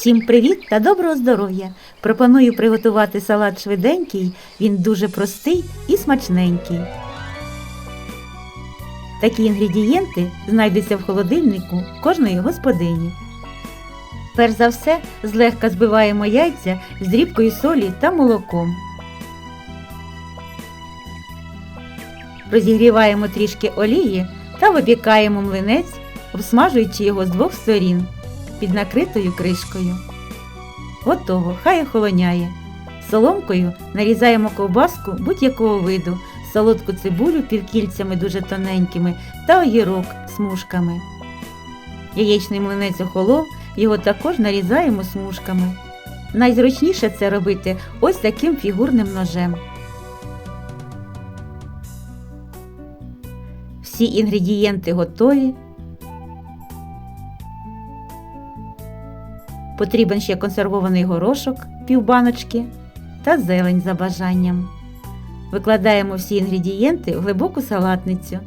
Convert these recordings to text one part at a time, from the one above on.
Всім привіт та доброго здоров'я! Пропоную приготувати салат швиденький, він дуже простий і смачненький. Такі інгредієнти знайдуться в холодильнику кожної господині. Перш за все, злегка збиваємо яйця з дрібкою солі та молоком. Розігріваємо трішки олії та випікаємо млинець, обсмажуючи його з двох сторін під накритою кришкою. Готово, хай охолоняє. Соломкою нарізаємо ковбаску будь-якого виду, солодку цибулю півкільцями дуже тоненькими та огірок смужками. Яєчний млинець охолов, його також нарізаємо смужками. Найзручніше це робити ось таким фігурним ножем. Всі інгредієнти готові. Потрібен ще консервований горошок півбаночки та зелень за бажанням. Викладаємо всі інгредієнти в глибоку салатницю.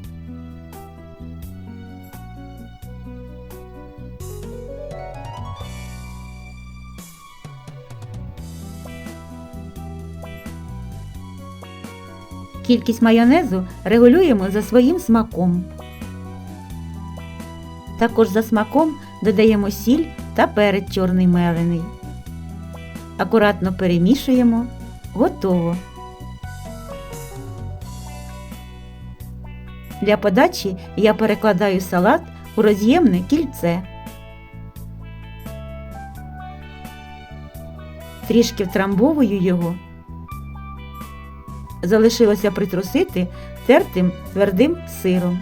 Кількість майонезу регулюємо за своїм смаком. Також за смаком додаємо сіль та перець чорний мелений. Акуратно перемішуємо. Готово. Для подачі я перекладаю салат у роз'ємне кільце. Трішки втрамбовую його. Залишилося притрусити тертим твердим сиром.